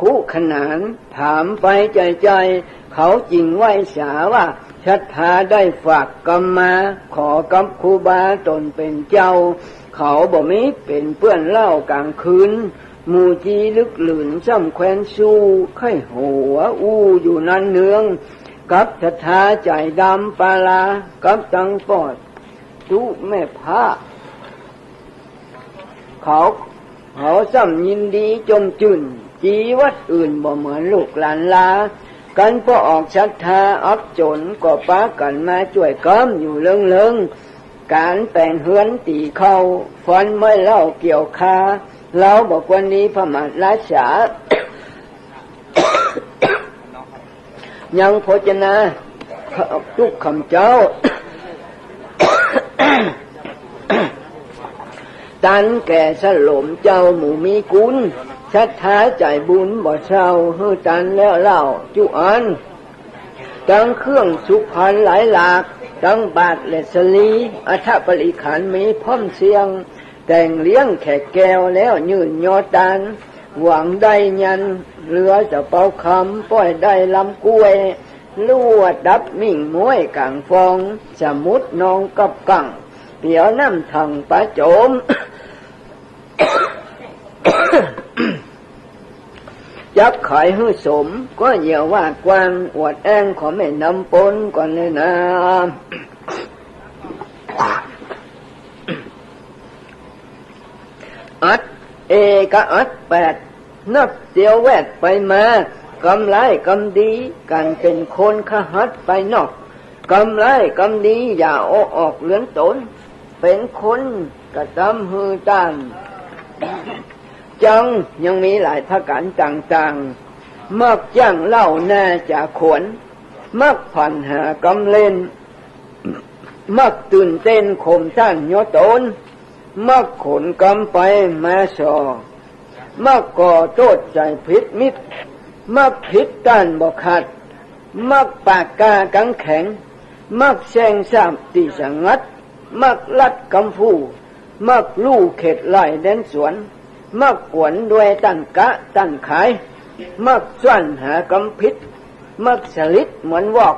คู่ขนาน ถามไปใจใจ เขาจริงไหวสาว่าศรัทธาได้ฝากกรรมมา ขอกับครูบาตนเป็นเจ้า เขาบ่มีเป็นเปื้อนเล่ากลางคืนมูจีลึกหลืนซ้ำแควนสู้ไข่หัวอู้อยู่นันเนือง กับศรัทธาใจดำปาลา กับตังปอดทุแม่พระเขา เขาซ้ำยินดีจมจุน จีวัดอื่นบ่เหมือนลูกหลานลากันพอออกศรัทาอับจนก็ป้ากันมาช่วยก้มอยู่เลิงเลิงๆการแปลงเฮือนตีเข้าฟันไม่เล่าเกี่ยวคาเราบอกวันนี้พระมาราชายังพจนาทุกคำเจ้า ตันแก่สลมเจ้าหมูมีกุล ชัดท้าใจบุญบ่เศร้าเฮือตันแล้วเล่า จุอันตั้งเครื่องสุพรรณหลายหลากตั้งบาทและสลีอัฐปริขันมีพร้อมเสียง แต่งเลี้ยงแขกแก้วแล้วยืนยอตันหวังได้ยันเรือจะเป่าคำป้อยได้ลำกล้วยลวดดับมิ่งมวยกลางฟอง สมุดนองกับกังเดี๋ยวน้ำทังปะโจม ยักขายหื้อสม ก็เยี่ยวว่ากวางอวดแองขอแม่นำปนก่อนเลยนะอัดเอกอัดแปดนับเสียวแวดไปมากำไรกำดีการเป็นคนขหัดไปนอกกำไรกำดีอย่าออกออกเลือนตน เป็นคนกระทำฮือตัน จังยังมีหลายพระการต่างๆ มักจ้างเล่าหน้าจากขวน มักผ่านหากำเล่น มักตื่นเต้นข่มท่านยอตน มักขนกำไปมาสอมักก่อโทษใจพิษมิตร มักผิดต้านบกขัด มักปากกากังแข็ง มักแซงสามตีสังงัด มักลัดกำฟูมักลู่เข็ดไล่แดนสวน มักกวนด้วยตั้นกะตั้นขาย มักส่วนหากำพิษ มักสลิดเหมือนวอก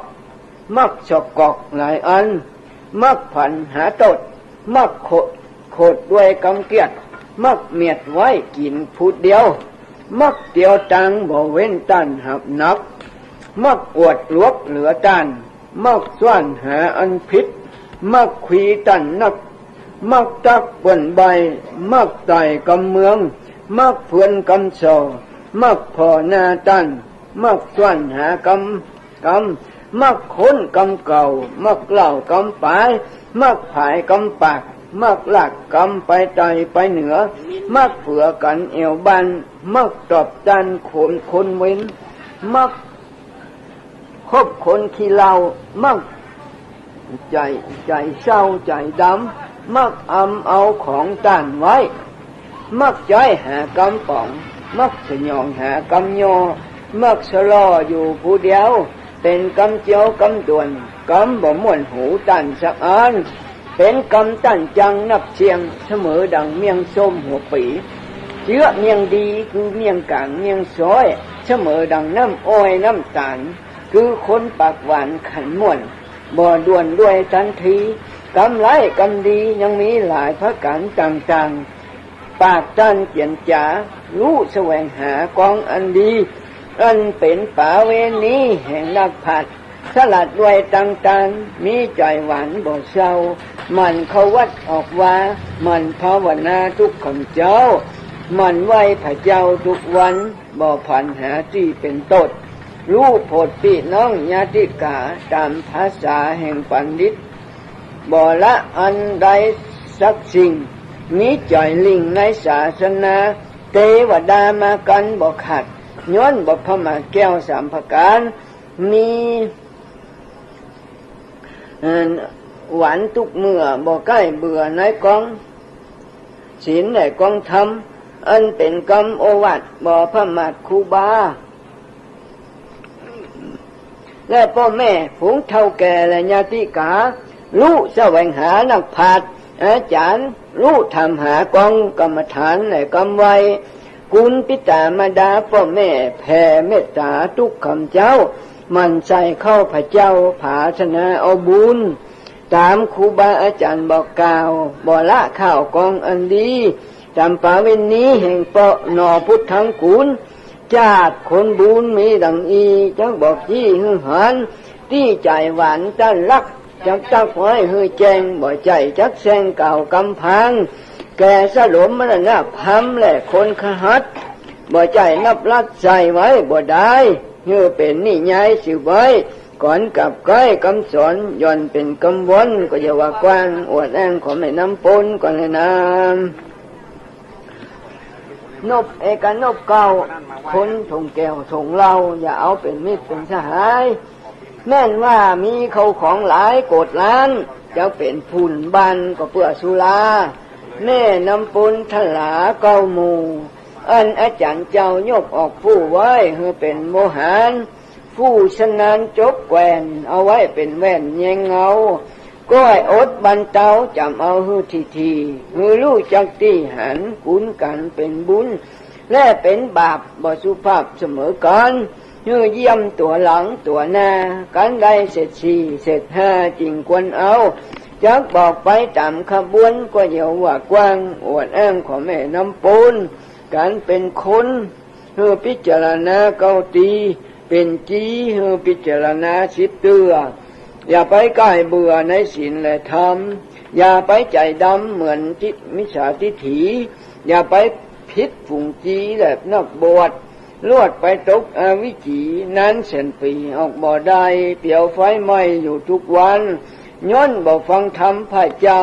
มักฉกกอกหลายอัน มักผันหาตด มักโคดโคดด้วยกำเกียด มักเมียดไว้กินพูดเดียว มักเดียวตังบ่เว้นตันหับนัก มักอวดลวกเหลือตันมักส่วนหาอันพิษ มักขีตันนัก มักตักบนใบ มักไต่กำเมือง มักเพื่อนกำโซมักพอหนาตันมักส่วนหากำกำมักค้นกำเก่า มักเล่ากำปาย มักผายกำปากมักหลักกำไปใจไปเหนือ มักเผื่อกันเอวบัน มักตอบจันขนคนเว้น มักคบคนขี้เหล้ามักใจใจเศร้าใจดำ มักอำเอาของต้านไว้ มักใจหากำป่อง มักสยองหากำโยมักสลออยู่ผู้เดียว เป็นกำเจียวกำด่วนกำบ่ม่วนหูตันสักอันเป็นกำตันจังนับเชียงเสมอดังเมียงส้มหัวปีเชื้อเมียงดีคือเมียงกลางเมียงซอย เสมอดังน้ำอ้อยน้ำตาล คือคนปากหวานขันม่วนบ่ด่วนด้วยทันที กำไรกำดียังมีหลายพระการต่างๆ ปากตันเกียนจ๋ารู้แสวงหากองอันดี อันเป็นป่าเวนี้แห่งนักผัด สลัดด้วยต่างๆ มีใจหวานบ่เศร้า มันเขาวัดออกว่า มันภาวนาทุกคำเจ้า มันไหวพระเจ้าทุกวันบ่พันหาที่เป็นตดรู้โพดปีน้องญาติกาตามภาษาแห่งปันดิต บ่ละอันใดสักสิ่งมีจ่อยลิงในศาสนาเทวดามากันบ่ขัด ย้อนบ่พมาแก้วสามประการ มีหวานทุกเมื่อบ่ใกล้เบื่อในกองศีลในกองธรรมอันเป็นกรรมโอวัตบ่พมาคูบา และพ่อแม่ฝูงเท่าแก่และญาติกา รู้แสวงหานักผัดอาจารย์รู้ทำหากองกรรมฐานในกรรมไว้กุลปิตามาดาพ่อแม่แผ่เมตตาทุกคำเจ้า มันใส่เข้าพระเจ้าผาชนะเอาบุญ ตามครูบาอาจารย์บอกกล่าวบ่ละข้าวกองอันดีจำปาเวนนี้แห่งเปาะหนอพุทธังกุลจาดคนบุญมีดังอีจักบอกที่หึงหันที่ใจหวานต้านรัก จักตักไว้ฮือแจงบ่ใจจักแซงเก่ากำพัง แกสลมมรณะพัมและคนขหัดบ่ใจนับรัดใจไว้บ่ได้เฮือเป็นนี่ย้ายสิไว้ก่อนกลับใกล้คำสอนย่อนเป็นกำวนก็อย่าว่ากว้างอวดแองขอไม่น้ำปนก่อนเลยนะนบเอกนบเก่าคนถงแก้วถงเราอย่าเอาเป็นมิตรเป็นสหาย แม่นว่ามีเขาของหลายโกดล้านจะเป็นผุนบันก็เพื่อสุลาแม่น้ำปนทลาเก้าหมูอันอาจารย์เจ้ายกออกผู้ไว้เพื่อเป็นโมหานผู้ชนานจบแกวนเอาไว้เป็นแว่นแยงเงาก็ให้อดบันเตาจำเอาฮือทีทีฮือลู่จักตีหันกุนกันเป็นบุญ และเป็นบาปบ่สุภาพเสมอกัน ฮือเยี่ยมตัวหลังตัวหน้ากันได้เสร็จสี่เสร็จห้าจริงควรเอาจักบอกไปตามขบวนก็เยาว่ากว้าง อวดอ้างของแม่น้ำปูนการเป็นคนเฮือพิจารณาเกาตี เป็นจีเฮือพิจารณาสิบเตืออย่าไปใกล้เบื่อในศีลและธรรม อย่าไปใจดำเหมือนทิมิจฉาทิฐิอย่าไปพิษฝุงจีแบบนักบวช ลวดไปตกอวิจีนั้นเส้นปีออกบ่อได้เปียวไฟไหม้อยู่ทุกวันย้อนบ่ฟังธรรมพระเจ้า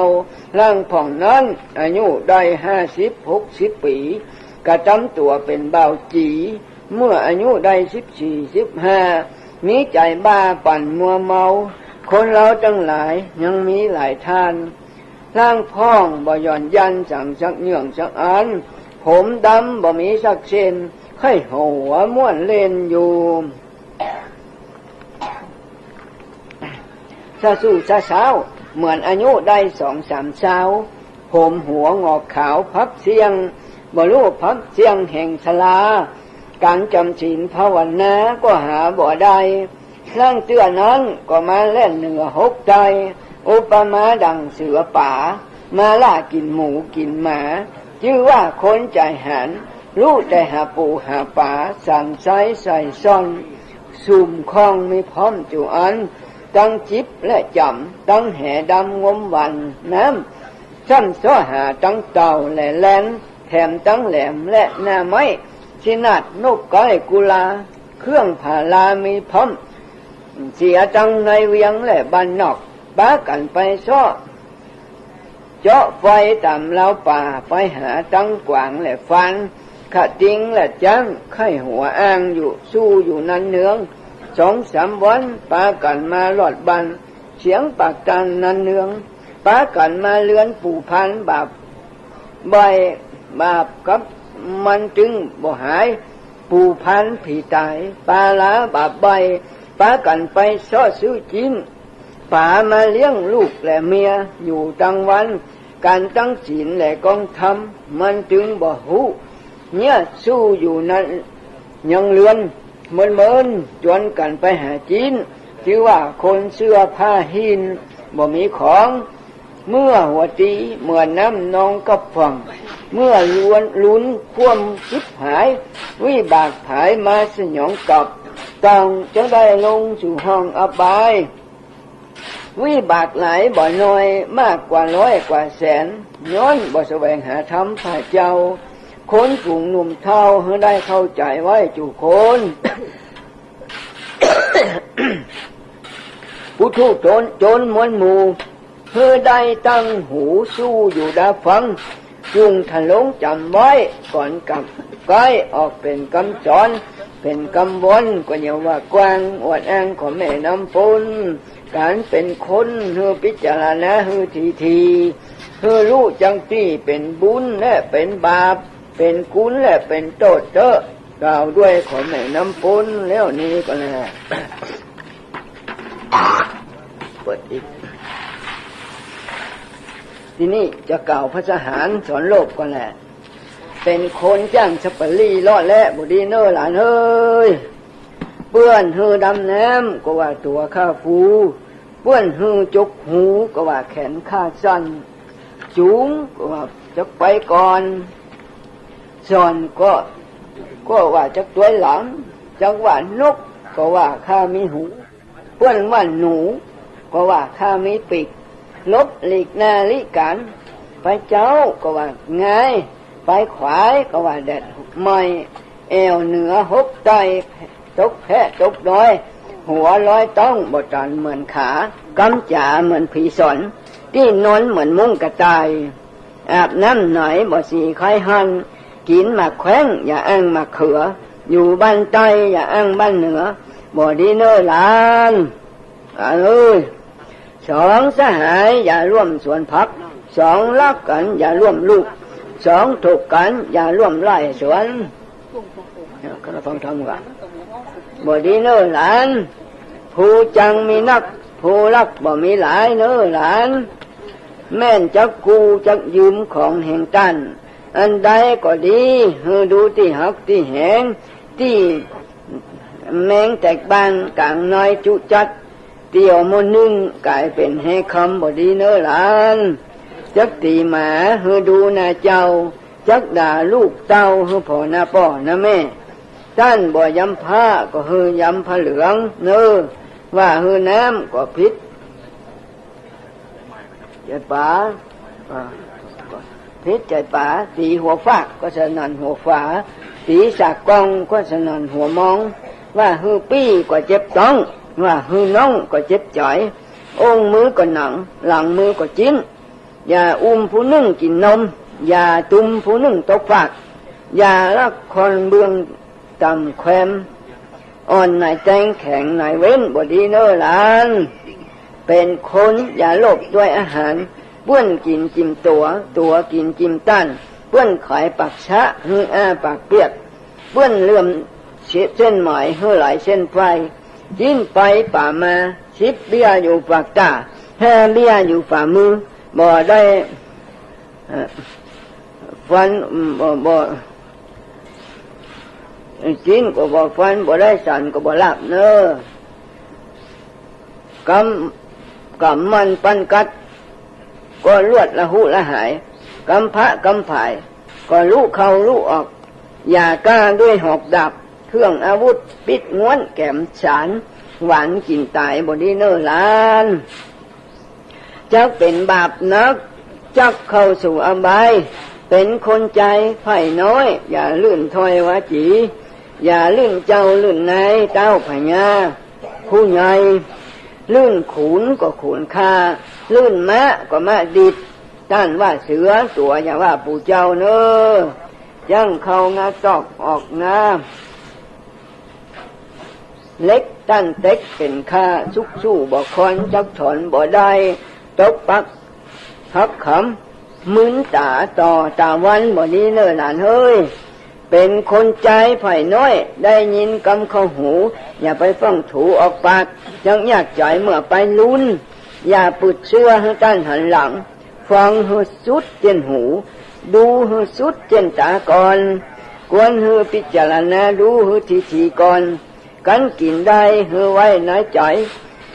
ร่างผ่องนั้น อายุได้ห้าสิบหกสิบปีกระจำตัวเป็นเบาจี เมื่ออายุได้สิบสี่สิบห้ามีใจบ้าปั่นมัวเมา คนเราตั้งหลายยังมีหลายท่านร่างพ้องบ่ย่อนยันสั่งสักเนื่องสักอัน ผมดำบ่มีสักเส้น ไข้หัวม้วนเล่นอยู่ซาสู้ซาเช้าเหมือนอายุได้สองสามเช้าผมหัวงอกขาวพับเสียงบ่รู้พับเสียงแห่งชลา การจำศีลภาวนาก็หาบ่ได้ร่างเตือนั้นก็มาเล่นเหนือหกใจอุปมาดังเสือป่า มาล่ากินหมูกินหมา ชื่อว่าคนใจหัน รู้แต่หาปูหาป่าสั่งไซใส่ซ่อนสุ่มคล้องไม่พร้อมจุอัน ตั้งจิบและจำตั้งแห่ดำงมวันน้ำซ้ำซ้อหาตั้งเต่าและแลนแถมตั้งแหลมและหน้าไม้ชินาดนกก้อยกุลา เครื่องผาลามีพร้อม เสียจังในเวียงและบ้านนอกบ้ากันไปซ้อเจาะไฟตามเล้าป่าไปหาตั้งกวางและฟัน ขะติงและจังไข้หัวอ้างอยู่สู้อยู่นันเนืองสองสามวันปากันมาหลอดบัน เสียงปากกันนันเนืองปากันมาเลือนปู่พันบาปใบบาปกับมันจึงบ่หายปู่พันผีตายปาลาบาปใบปากันไปซ้อซื้อจินป่ามาเลี้ยงลูกและเมียอยู่ตั้งวัน การตั้งศีลและกองทำมันจึงบ่หู เนี่ยสู้อยู่นั้นยังเลือนเหมินเมินจวนกันไปหาจีนชื่อว่าคนเสื้อผ้าหินบ่มีของ เมื่อหัวตีเหมือนน้ำนองกับฟังเมื่อล้วนลุ้นควมคิดหาย วิบากผายมาสยองกับต้องจะได้ลงสู่ห้องอบายวิบากหลายบ่น้อยมากกว่าร้อยกว่าแสนย้อนบ่แสวงหาธรรมพระเจ้า คนฝูงหนุ่มเท่าให้ได้เข้าใจไว้จุคนผู้ทุโจนโจนมวนหมู่เพื่อได้ตั้งหูสู้อยู่ดาฟังจุงทะลงจำไว้ก่อนกับใกล้ออกเป็นกำจร เป็นกำวนก็อย่าว่ากว้างอวดอ้างของแม่น้ำปนการเป็นคนเฮือพิจารณาเฮือทีทีเฮือรู้จังที่เป็นบุญและเป็นบาป เป็นกุลและเป็นโทษเตอะกล่าวด้วยของแม่น้ำปนแล้วนี้ก็แล้วเปิดอีก ทีนี้จะกล่าวพระสหารสอนโลกก็แหละเป็นคนจ้างสปรีรอดและบุดีเนอร์หลานเอ้ยเปื้อนหือดำน้ำก็ว่าตัวข้าฟูเปื้อนหือจกหูก็ว่าแขนข้าสั้นจูงก็ว่าจะไปก่อน สอนก็ก็ว่าจะตัวหลังจังว่านก ก็ว่าข้ามีหูเปื้อนว่าหนู ก็ว่าข้ามีปีกลบหลีกหน้าลิกัน ไปเจ้าก็ว่าไงไปขวายก็ว่าแดดไม่เอวเหนือหกไตตกแพะตกน้อย หัวลอยต้องบจันเหมือนขากำจ่าเหมือนผีสนที่นอนเหมือนมุ้งกระต่ายอาบน้ำหน่อยบ่สีไข่หัน กินหมากแข้งอย่าอ้างหมากเขือ อยู่บ้านใต้อย่าอ้างบ้านเหนือบ่ดีเนอร์หลานอ่าเอ้ยสองสหายอย่าร่วมสวนพักสองรักกันอย่าร่วมลูกสองถูกกันอย่าร่วมไล่สวนเนี่ยก็ฟังธรรมกันบดีเนอหลาน ผู้จังมีนัก ผู้รักบ่มีหลายเนอหลาน แม่นจักกูจักยืมของแห่งตัน อันใดก็ดีเฮอดูที่หักที่แหงที่แมงแตกบานกลางน้อยจุจัดเตียวมนึ่งกลายเป็นให้คำบดีเนอหลานจักตีหมาเฮอดูนาเจ้า จักด่าลูกเต้าเฮอพ่อนาป่อนาแม่ท่านบ่ยำผ้าก็เฮอยำผ้าเหลืองเนอว่าเฮอน้ำก็พิษใจป๋า อ่าพิษใจป๋าตีหัวฟากก็สนันหัวฝาตีสากกองก็สนันหัวมอง ว่าฮือปี้ก็เจ็บต้อง ว่าฮือน้องก็เจ็บจ่อยองมือก็หนัง หลังมือก็จิ้นอย่าอุ้มผู้นึ่งกินนม อย่าตุ้มผู้นึ่งตกฝาก อย่ารักคนเบืองตำแควมอ่อนไหนแจงแข็งไหนเว้นบดีเนอหลาน เป็นคนอย่าโลภด้วยอาหาร ปื้อนกินจิมตัวตัวกินจิมตันเปื้อนขายปากชะฮืออ้าปากเปียกเปื้อนเลื่อมเส้นหมายเฮือหลายเส้นไฟจิ้นไปป่ามาชิบเบี้ยอยู่ปากตาแห่เบี้ยอยู่ฝ่ามือบ่ได้ฟันบ่บ่จิ้นก็บ่ฟันบ่ได้สันก็บ่หลับเนอกำกำมันปันกัด ก็ลวดละหุละหายกำพระกำผาย ก็รู้เขารู้ออก อย่ากล้าด้วยหอกดับ เครื่องอาวุธปิดง้วนแก้มฉาน หวานกินตายบดีเนอร์ลานจักเป็นบาปนัก จักเข้าสู่อบายเป็นคนใจไผ่น้อย อย่าลื่นถอยวาจี อย่าลื่นเจ้าลื่นนายเต้าพญาผู้ใหญ่ลื่นขุนก็ขุนคา ลื่นมะก็มะดิดท่านว่าเสือตัวอย่าว่าปู่เจ้าเนอยังเขางาตอกออกงาเล็กตั้นเต็กเป็นข้าชุกสู้บ่คอนจักถอนบ่ได้ตกปักหักขำมึนตาต่อตาวันบ่นี้เนอหลานเฮ้ยเป็นคนใจไผ่น้อย ได้ยินกำเข้าหู อย่าไปฟังถูออกปากยังอยากใจเมื่อไปลุ้น อย่าปุดเชื่อให้ต้านหันหลัง ฟังให้สุดเจนหู ดูให้สุดเจนตาก่อนกวนให้พิจารณาดูให้ทีทีก่อนกันกินได้ให้ไว้ในใจ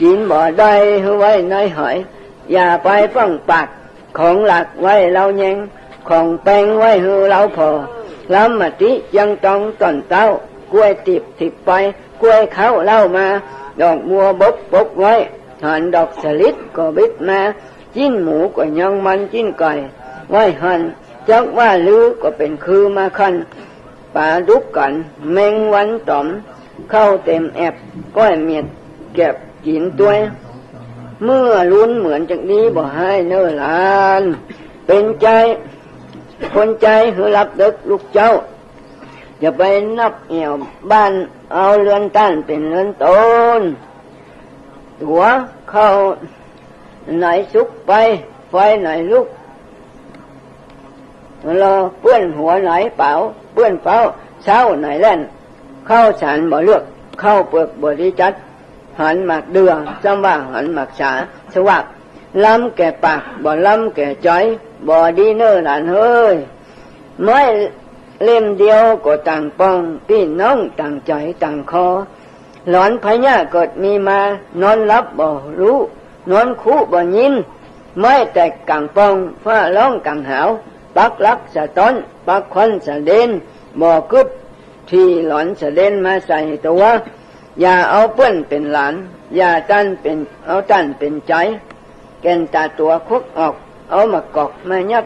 กินบ่ได้ให้ไว้ในหอย อย่าไปฟังปากของหลักไว้เราแยงของแปงไว้ให้เราพอลำมาติยังต้องต้นเต้ากล้วยติบติบไปกล้วยเขาเล่ามา ดอกบัวบกบกไว้ หันดอกสลิดก็บิดมาจิ้นหมูก็ยังมันจิ้นไก่ไว้หันจักว่าลือก็เป็นคือมาคันป่าดุกกันแมงวันตอมเข้าเต็มแอบก้อยเมียดเก็บกินตัวเมื่อลุ้นเหมือนจากนี้บ่ให้เนื้อลาน เป็นใจ คนใจหือรับดึกลูกเจ้า อย่าไปนับเหี่ยวบ้านเอาเรือนต้านเป็นเรือนต้นหัว เข้าไหนสุกไป ไฟไหนลุกเราเปื้อนหัวไหนเปล่าเปื้อนเปล่าเช้าไหนแล่น เข้าฉันบ่เลือก เข้าเปลือกบ่ดีจัด หันหมากเดือจำว่าหันหมากสาสวักล้ำแก่ปากบ่ล้ำแก่ใจบ่ดีเนอหลานเฮ้ยไม่เล่มเดียวก็ต่างปองพี่น้องต่างใจต่างคอ หลอนพญาเกิดมีมา นอนรับบ่รู้ นอนคู่บ่ยินไม่แตกกังปองฟ้าร้องกังหาวปักลักสะต้นปักควันสะเด่นบ่กึบที่หลอนสะเด่นมาใส่ตัวอย่าเอาเพื่อนเป็นหลาน อย่าตั้นเป็นเอาตั้นเป็นใจแกนตาตัวคุกออก เอามากอกมายับ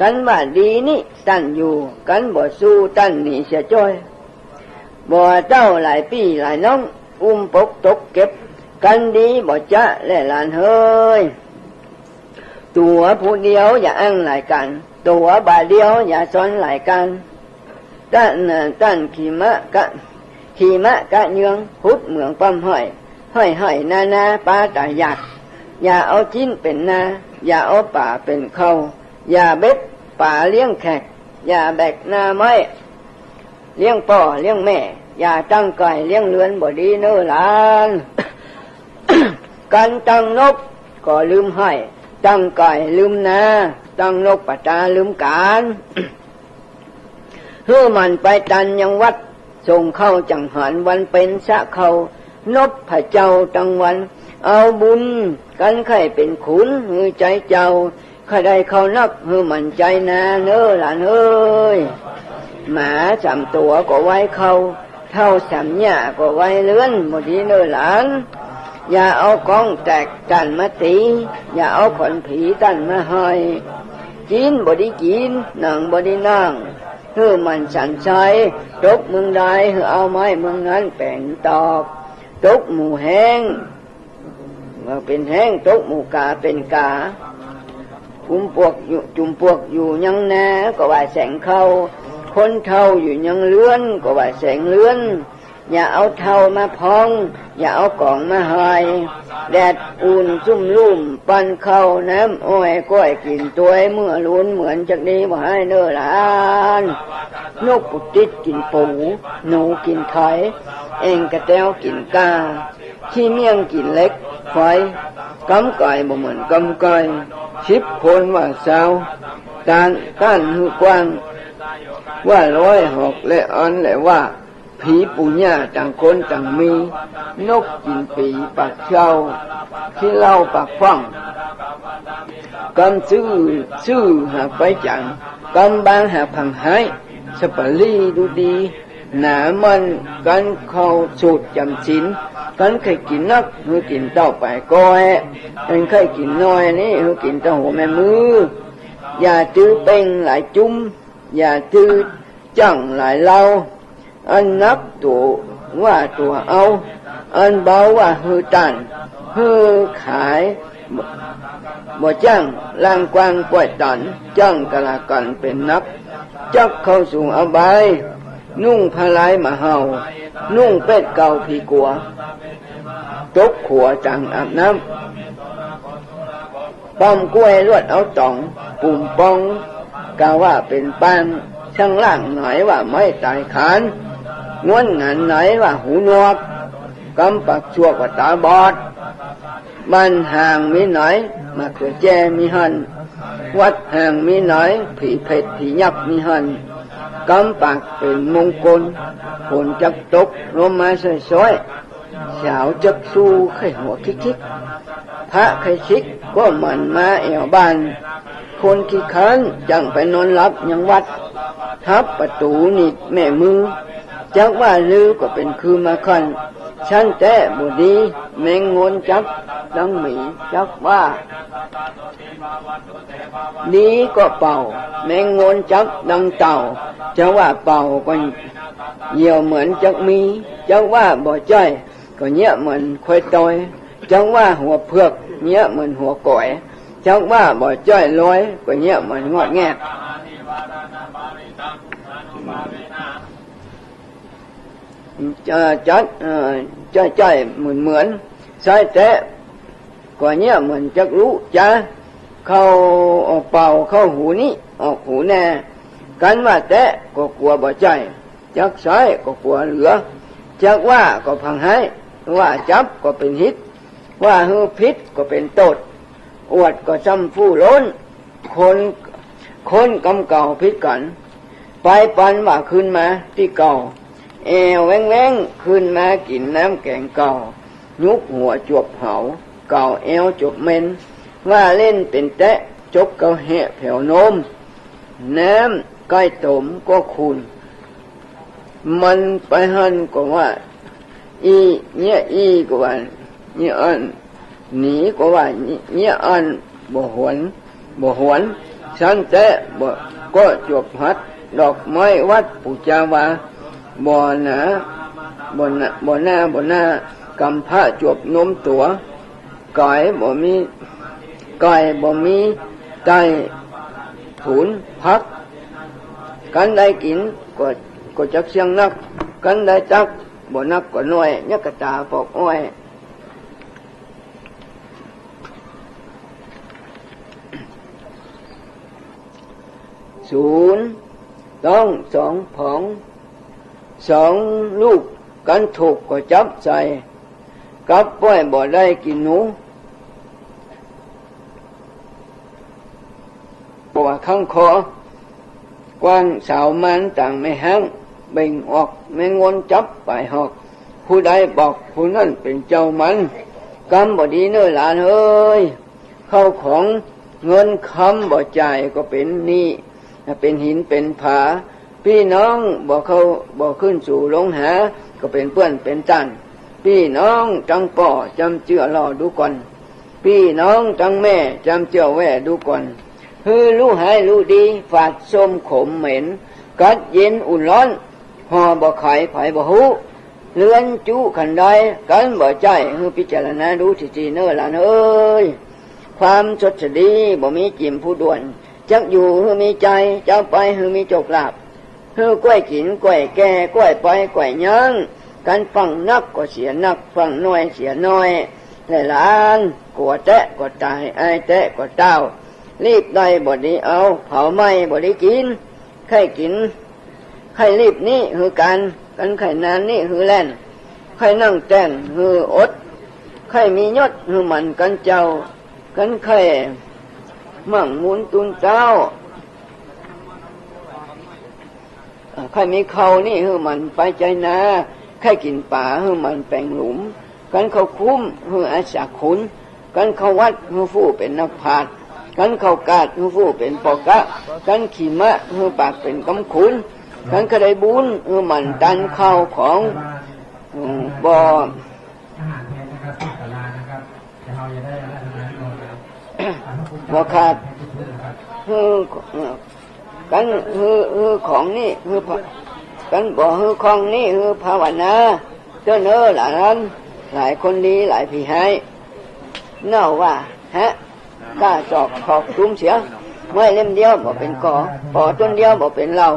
กันว่าดีนี่ตั้นอยู่ กันบ่สู้ตั้นหนีเสียจ้อย บ่เจ้าหลายปีหลายน้อง อุ้มปกตกเก็บ กันดีบ่จะและหลานเฮ้ย ตัวผู้เดียวอย่าอ้างหลายกัน ตัวบาเดียวอย่าซ้อนหลายกันตั้นตั้นขีมะกะขีมะกะเนืองพุดเหมืองปั๊มห้อยห้อยห้อยนานาปลาตาอยากอย่าเอาจิ้นเป็นนา อย่าเอาป่าเป็นเขาอย่าเบ็ดป่าเลี้ยงแขก อย่าแบกนาไม้ เลี้ยงป่อเลี้ยงแม่ อย่าตั้งไก่เลี้ยงเลือนบ่ดีเนื้อหลานการตั้งนกก็ลืมให้ ตั้งไก่ลืมนาตั้งนกปะตาลืมการเฮือมันไปตันยังวัดส่งเข้าจังหันวันเป็นสะเขานบพระเจ้าตังวัน เอาบุญกันไข่เป็นขุนฮือใจเจ้าข้าได้เขานักฮือมันใจนาเน้อหลานเอ้ย หมาสามตัวก็ไว้เขาเท่าสามหญ้าก็ไว้เลื่อนบดีเนื้อหลานอย่าเอากองแตกตันมาตี อย่าเอาขนผีตันมาหอยกินบดีกินนั่งบดีนั่งเฮือมันสันใจตกเมืองใดเฮือเอาไม้เมืองนั้นเป็นตอกตกหมูแห้งว่าเป็นแห้งตกหมูกาเป็นกาจุมพวกอยู่จุมพวกอยู่ยังแน่ก็ว่าแสงเข้า คนเท่าอยู่ยังเลื่อนก็ว่าแสงเลื่อน อย่าเอาเท่ามาพอง อย่าเอากล่องมาหาย แดดอุ่นซุ่มลุ่ม ปันเข้าน้ำอ้อยก้อยกินตัวเมื่อล้นเหมือนจากนี้ว่าให้เนื้อหลานนกปุติดกินปู หนูกินไข่เองกระแตวกินกาขี้เมี่ยงกินเล็กไฟกำไก่บ่เหมือนกำไก่ชิบคนว่าสาวตานต้านหือกว้าง ว่าร้อยหอกและอันและว่า ผีปุญญาต่างคนต่างมี นกกินปีปากเช่าที่เล่าปากฟังกำซื้อซื้อหาไปจังกำบางหาพังหายสปารีดูดีหนามันกันเข้าสูตรจำสินกันเคยกินนักหรือกินเต้าไปก้อยกันเคยกินน้อยนี่หรือกินเต้าหัวแม่มือ อย่าตื้อเป่งหลายจุ้ม อย่าตื้อจังหลายเล่าอันนับตัวว่าตัวเอา อันเบาว่าฮือตันฮือขายบ่จ้างล่างกว้างป่วยตันจ้างกะลากันเป็นนักจักเข้าสู่อบายนุ่งพลายมาเฮานุ่งเป็ดเก่าผีกัวตกขัวจังอาบน้ำป้อมกล้วยลวดเอาตอง ปุ่มปอง กาว่าเป็นปานช่างล่างหน่อยว่าไม่ตายขานง้วนงานไหนว่าหูนวกกำปักชั่วกว่าตาบอดบ้านห่างมีหน่อยมาเกิดแจมีหันวัดห่างมีหน่อย ผีเผ็ดผียับมีหันกำปากเป็นมงคลผลจักตกลมมาสวยๆสาวจักสู้ไข่หัวคิกๆพระไข่ชิกก็มันมาแอวบ้าน คนขี้คันจังไปนอนรับยังวัด ทับประตูนิดแม่มือ จักว่าลือก็เป็นคือมาคันฉันแต่บุดีแมงงนจับดังหมีจักว่า ดีก็เป่า แมงงนจับดังเต่าจะว่าเป่าก็เหี่ยวเหมือนจักมีจักว่าบ่จ้อยก็เนี้ยเหมือนควายตอยจักว่าหัวเพือกเนี้ยเหมือนหัวก่อย จักว่าบ่จ้อยลอยก็เนี้ยเหมือนงอดแงกจะจัดจะใจเหมือนเหมือนใส่แต่กว่าเนี้ยเหมือนจักรู้จ้าเข้าเป่าเข้าหูนี้ออกหูแน่กันว่าแต่ก็กลัวบ่ใจจักใช้ก็กลัวเหลือจักว่าก็พังให้ว่าจับก็เป็นฮิต ว่าฮือพิษก็เป็นโตด อวดก็จำฟู้ล้น คนคนกำเก่าพิษกัน ไปปันว่าขึ้นมาที่เก่า เอวแหวงขึ้นมากินน้ำแกงเก่า ยุกหัวจวบเหาเก่าเอวจบเมนว่าเล่นเป็นแตะจกเกาแหะแผ่วนม น้ำใกล้ตมก็คุณมันไปหันก็ว่า อีเนี่ยอีก็ว่าเนี่ยอัน หนีก็ว่าเนี่ยอันบ่หวนบ่หวนฉันแต่บ่ก็จบหัด ดอกไม้วัดปุจาวาบ่อหนาบ่หนาบ่หน้าบ่หน้ากำพระจบนมตัวก่อยบ่มีก่อยบ่มีใจถุนพัก กันได้กินก็ก็จักเสียงนัก กันได้จักบ่นักก็น้อยยักกะตาปอกอ้อย ศูนย์ต้องสองผองสองลูกกันถูกก็จับใจกับป้อยบ่ได้กินหนูบว่าข้างคอกว้างสาวมันต่างไม่ห้างเบ่งออกไม่งวนจับไปหอก ผู้ใดบอกผู้นั้นเป็นเจ้ามันกำบ่ดีเนื้อหลานเอ้ยเข้าของเงินคำบ่จ่ายก็เป็นนี้ เป็นหินเป็นผา พี่น้องบอกเขาบอกขึ้นสู่ลงหา ก็เป็นเพื่อนเป็นจันพี่น้องจังป่อจำเจือรอดูก่อนพี่น้องจังแม่จำเจือแว่ดูก่อนฮือรู้หายรู้ดีฝาดส้มขมเหม็น กัดเย็นอุ่นร้อนห่อบ่ไข่ไผ่บ่หูเลื่อนจุขันใดกันบ่ใจฮือพิจารณาดูทีทีเนอหลานเอ้ยความสดสดีบ่มีจิมผู้ด่วน จักอยู่ฮือมีใจเจ้าไปฮือมีจกลาบฮือกล้วยกินกล้วยแก่กล้วยไปกล้วยย่างการฟังนักก็เสียนักฟังน้อยเสียน้อยหลายล้านกลัวแตะก็ตายไอ้แตะก็เต้ารีบได้บดีเอา เผาไหม้บดีกินใครกินใครรีบนี่คือการกันไข่นานนี่คือแล่นใครนั่งแต่งคืออดใครมียศคือมันกันเจ้ากันใคร มั่งมุนตุนเจ้าใครมีเขานี่คือมันไปใจนาใครกินป่าคือมันแปลงหลุม กันเขาคุ้มคืออาชาขุนกันเขาวัดคือผู้เป็นนักพาดกันเขากาดคือผู้เป็นปอกะ กันขี่มะคือปากเป็นกำขุนกันกระไดบุญคือมันดันเข้าของบ่อ บ่ขาดคือกันคือคือของนี่คือกันบ่คือของนี่คือภาวนาเจ้าเน้อหลานั้นหลายคนดีหลายพี่ให้เน่าว่าฮะกล้าจอกขอบตุ้มเสียไม่เล่มเดียวบ่เป็นกอปอต้นเดียวบ่เป็นเรา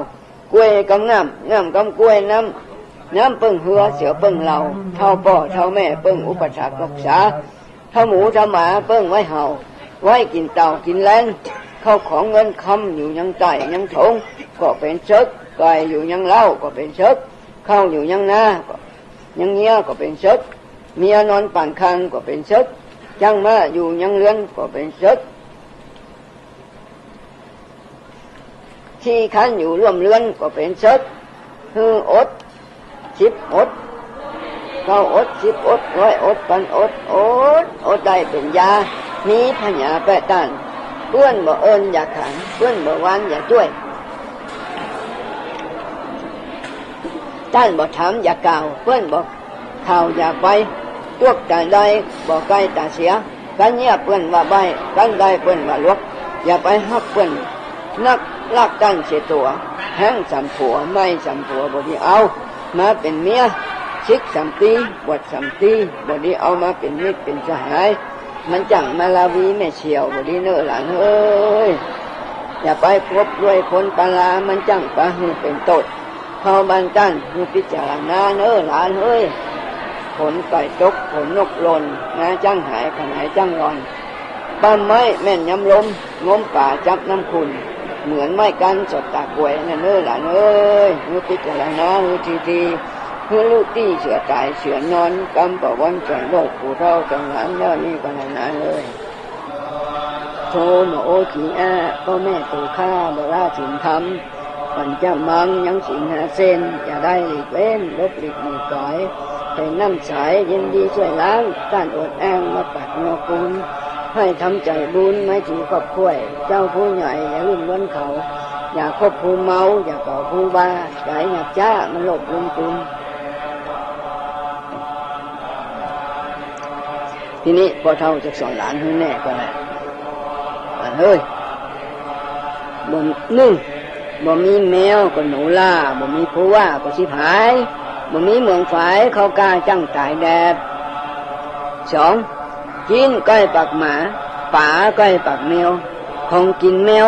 กล้วยกำน้ำน้ำกำกล้วยน้ำน้ำเปิ้งเหือเสือเปิ้งเราเท่าป่อเท่าแม่เปิ้งอุปถัมภ์รักษาเท่าหมูเท่าหมาเปิ้งไว้เห่า ไว้กินเต่ากินแรงเข้าของเงินคำอยู่ยังใจยังถงก็เป็นเชิกไก่อยู่ยังเล่าก็เป็นเชิกเข้าอยู่ยังหน้าก็ยังเงี้ยก็เป็นเชิกเมียนอนปั่นคันก็เป็นเชิกจังมาอยู่ยังเรือนก็เป็นเชิกที่คันอยู่ร่วมเรือนก็เป็นเชิกคืออดชิบอดเขาอดชิบอดร้อยอดปันอดอดอดได้เป็นยา มีพญาแปะตันเพื่อนบ่เอิญอย่าขันเพื่อนบ่วันอย่าช่วยท่านบ่ถามอย่าเก่าเพื่อนบอกข่าวอย่าไปตวกแต่ใดบ่ใกล้ตาเสียกันเงียบเพื่อนว่าใบกันได้เพื่อนว่าลวกอย่าไปฮักเพื่อนนักลากกันเสียตัวแห้งสัมผัวไม่สัมผัวบ่ที่เอามาเป็นเมียชิกสัมตีบวชสัมตีบ่ที่เอามาเป็นมิตรเป็นสหาย มันจังมาลาวีแม่เชียวบดีเนอหลานเอ้ยอย่าไปพบด้วยคนปลามันจังปะหือเป็นตดเข้าบันตันหือพิจารณาเนอหลานเอ้ยผลไก่ตกผลนกล่นงาจังหายขนายจังรอนปั้มไม้แม่นยำลมงมป่าจับน้ำคุณ เหมือนไม้กันสดตากวยนั่นเนอหลานเอ้ยหือพิจารณาหือทีที เพื่อลูกที่เสือตายเสือนอนกำปะวันจันโลกผู้เท่าจังหลานเน่านี่ก็นานเลยโทมโอจีอาพ่อแม่ตูข้าบราสินธรรมปัญจมังยังสิงหาเส้นจะได้หลีกเว้นลบหลีกหนีก่อยเป็นน้ำใสยินดีช่วยล้างการอดแองมาปัดงอกุลให้ทำใจบุญไม่ถือกับข้วยเจ้าผู้ใหญ่อย่าลืมล้นเขา อย่าคบผู้เมา อย่าก่อผู้บ้าอย่าให้หยับจ้ามันหลบลุงกุล ทีนี้พอเท่าจะสอนหลานให้แน่ก็แล้วอะเฮ้ยบ่มหนึ่งบ่มีแมวก็หนูล่าบ่มีผู้ว่าก็สิผายบ่มีเมืองฝายเขากล้าจังตายแดดสองกินก้อยปากหมาป่าก้อยปากแมวของกินแมว